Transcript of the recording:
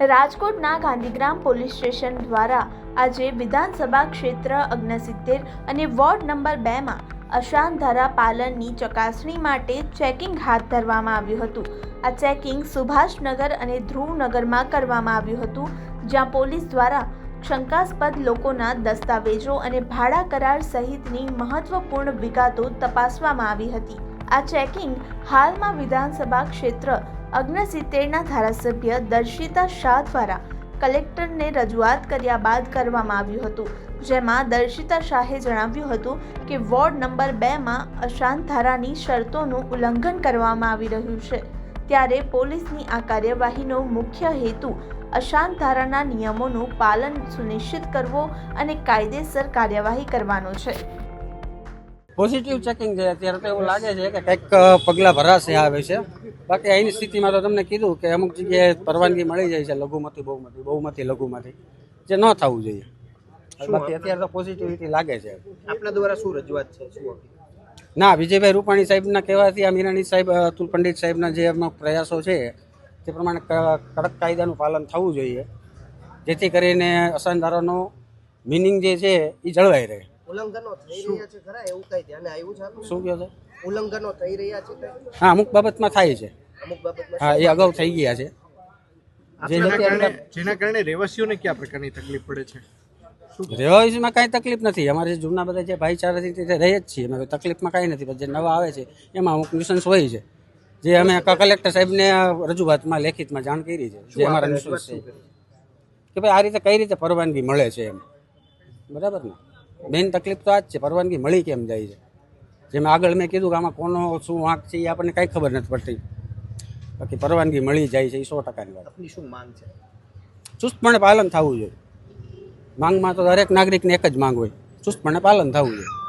રાજકોટના Gandhigram police station દ્વારા આજે વિધાનસભા ક્ષેત્ર અગ્નસિત્તેર અને વોર્ડ નંબર બેમાં અશાંત ધારા પાલનની ચકાસણી માટે ચેકિંગ હાથ ધરવામાં આવ્યું હતું. આ ચેકિંગ સુભાષનગર અને ધ્રુવનગરમાં કરવામાં આવ્યું હતું, જ્યાં પોલીસ દ્વારા શંકાસ્પદ લોકોના દસ્તાવેજો અને ભાડા કરાર સહિતની મહત્વપૂર્ણ વિગતો તપાસવામાં આવી હતી. આ ચેકિંગ હાલમાં વિધાનસભા ક્ષેત્ર અગ્નસિત્તેરના ધારાસભ્ય દર્શિતા શાહ દ્વારા કલેક્ટરને રજૂઆત કર્યા બાદ કરવામાં આવ્યું હતું. જેમાં દર્શિતા શાહે જણાવ્યું હતું કે, વોર્ડ નંબર બેમાં અશાંત ધારાની શરતોનું ઉલ્લંઘન કરવામાં આવી રહ્યું છે. ત્યારે પોલીસની આ કાર્યવાહીનો મુખ્ય હેતુ અશાંત ધારાના નિયમોનું પાલન સુનિશ્ચિત કરવો અને કાયદેસર કાર્યવાહી કરવાનો છે. પોઝિટિવ ચેકિંગ છે. અત્યારે તો એવું લાગે છે કે કંઈક પગલાં ભરાશે આવે છે બાકી અહીંની સ્થિતિમાં તો તમને કીધું કે અમુક જગ્યાએ પરવાનગી મળી જાય છે લઘુમતી બહુમતી બહુમતી લઘુમતી. જે ન થવું જોઈએ. બાકી અત્યારે તો પોઝિટિવિટી લાગે છે. આપના દ્વારા શું રજૂઆત છે? શું ના વિજયભાઈ રૂપાણી સાહેબના કહેવાથી આ મીરાણી સાહેબ અતુલ પંડિત સાહેબના જે અમુક પ્રયાસો છે તે પ્રમાણે કડક કાયદાનું પાલન થવું જોઈએ. જેથી કરીને અસાનધારાનો મિનિંગ જે છે એ જળવાઈ રહે. ઉલ્લંઘનો થઈ રહ્યા છે ખરા? એવું કઈ ધ્યાને આવ્યું છે શું કહો છો? ઉલ્લંઘનો થઈ રહ્યા છે હા અમુક બાબતમાં થાય છે. હા એ અગાઉ થઈ ગયા છે. જેના કારણે રહેવાસીઓને કયા પ્રકારની તકલીફ પડે છે? રહેવાસીમાં કાંઈ તકલીફ નથી. અમારે જે જૂના બધા જે ભાઈચારાથી તે રહે જ છીએ. અમે તકલીફમાં કાંઈ નથી પણ જે નવા આવે છે એમાં અમુક ન્યુસન્સ હોય છે. જે અમે ક- કલેક્ટર સાહેબને રજૂઆતમાં લેખિતમાં જાણ કરી છે. જે અમારા ન્યુસન્સ છે. કે ભાઈ આ રીતે કઈ રીતે પરવાનગી મળે છે એમ. બરાબર ને? મેઇન તકલીફ તો આ જ છે. પરવાનગી મળી કેમ જાય છે? જેમ આગળ મેં કીધું કે આમાં કોનો શું વાંક છે એ આપણને કાંઈ ખબર નથી પડતી. બાકી પરવાનગી મળી જાય છે એ સો ટકાની વાત. આપની શું માંગ છે? ચુસ્તપણે પાલન થવું જોઈએ. માંગમાં તો દરેક નાગરિકને એક જ માંગ હોય. ચુસ્તપણે પાલન થવું જોઈએ.